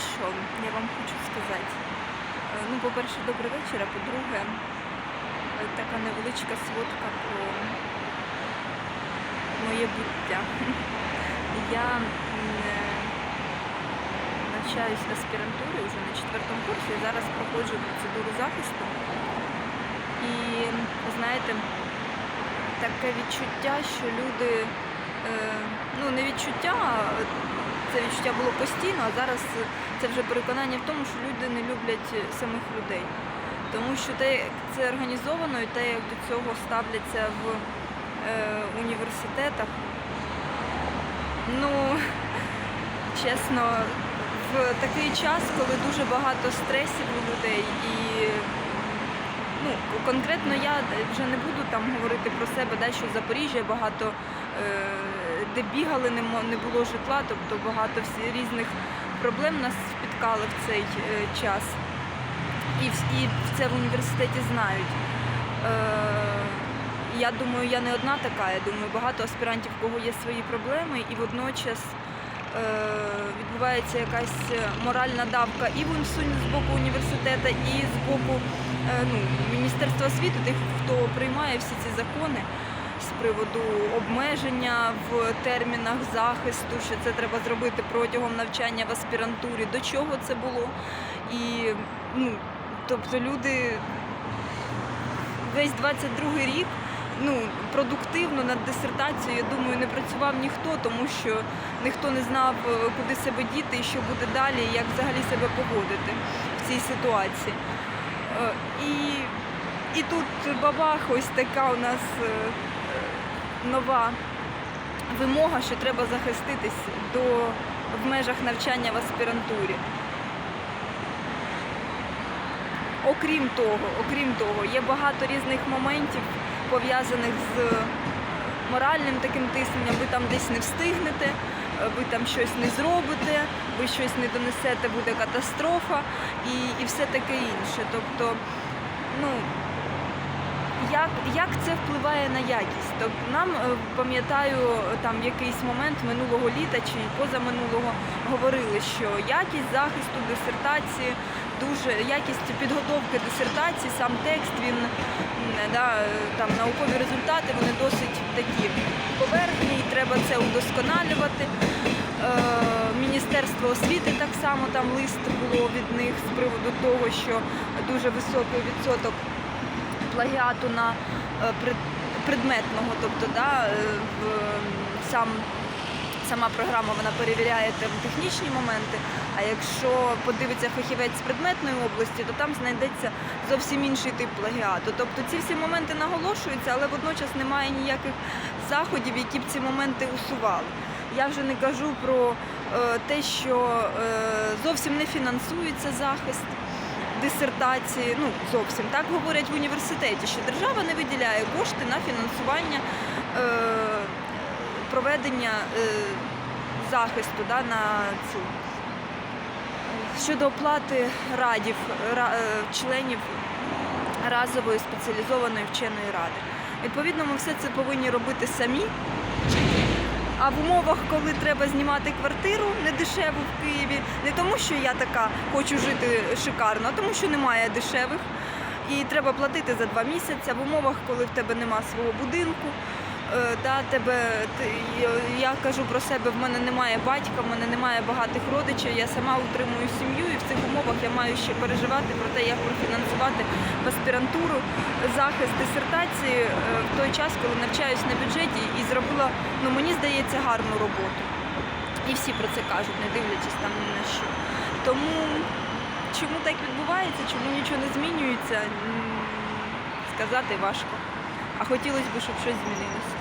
що я вам хочу сказати. Е, Ну, по-перше, добрий вечір, а по-друге, е, така невеличка сводка про моє буття. Я е, навчаюсь в аспірантурі вже на четвертому курсі, зараз проходжу процедуру захисту. І знаєте, таке відчуття, що люди, ну не відчуття, а це відчуття було постійно, а зараз це вже переконання в тому, що люди не люблять самих людей. Тому що те, як це організовано і те, як до цього ставляться в е, університетах, ну чесно, в такий час, коли дуже багато стресів у людей і конкретно я вже не буду там говорити про себе, да, що Запоріжжя багато е, де бігали, не, було житла, тобто багато різних проблем нас спіткали в цей е, час. І, це в університеті знають. Е, я думаю, я не одна така. Я думаю, багато аспірантів, у кого є свої проблеми, і водночас е, відбувається якась моральна давка і в УНСУ з боку університету, і з боку е, ну, Міністерства освіти, тих, хто приймає всі ці закони з приводу обмеження в термінах захисту, що це треба зробити протягом навчання в аспірантурі, до чого це було. І ну, тобто люди весь 22 рік ну, продуктивно над дисертацією, я думаю, не працював ніхто, тому що ніхто не знав, е, куди себе діти і що буде далі, і як взагалі себе поводити в цій ситуації. Е, І, і тут бабах, ось така у нас е, нова вимога, що треба захиститись до, в межах навчання в аспірантурі. Окрім того, окрім того, є багато різних моментів пов'язаних з е, моральним таким тисненням. Ви там десь не встигнете, е, ви там щось не зробите, ви щось не донесете, буде катастрофа і, і все таке інше. Тобто, ну як, як це впливає на якість? Тобто нам е, пам'ятаю там якийсь момент минулого літа чи позаминулого говорили, що якість захисту дисертації, дуже якість підготовки дисертації, сам текст, він да, там наукові результати вони досить такі поверхні, і треба це удосконалювати. Е, Міністерство освіти так само там лист було від них з приводу того, що дуже високий відсоток плагіату на е, предметного, тобто да, е, сам, сама програма вона перевіряє там технічні моменти. А якщо подивиться фахівець з предметної області, то там знайдеться зовсім інший тип плагіату. Тобто ці всі моменти наголошуються, але водночас немає ніяких заходів, які б ці моменти усували. Я вже не кажу про е, те, що зовсім не фінансується захист дисертації, ну зовсім так говорять в університеті, що держава не виділяє кошти на фінансування е, проведення е, захисту да, на цю. Щодо оплати радів, ра- е, членів разової спеціалізованої вченої ради. Відповідно, ми все це повинні робити самі. А в умовах, коли треба знімати квартиру недешеву в Києві, не тому, що я така хочу жити шикарно, а тому, що немає дешевих. І треба платити за два місяці. В умовах, коли в тебе нема свого будинку, е, та тебе я кажу про себе, в мене немає батька, в мене немає багатих родичів. Я сама утримую сім'ю, і в цих умовах я маю ще переживати про те, як профінансувати аспірантуру захист дисертації е, в той час, коли навчаюсь на бюджеті, зробила, ну мені здається, гарну роботу. І всі про це кажуть, не дивлячись там ні на що. Тому чому так відбувається, чому нічого не змінюється, сказати важко. А хотілося б, щоб щось змінилося.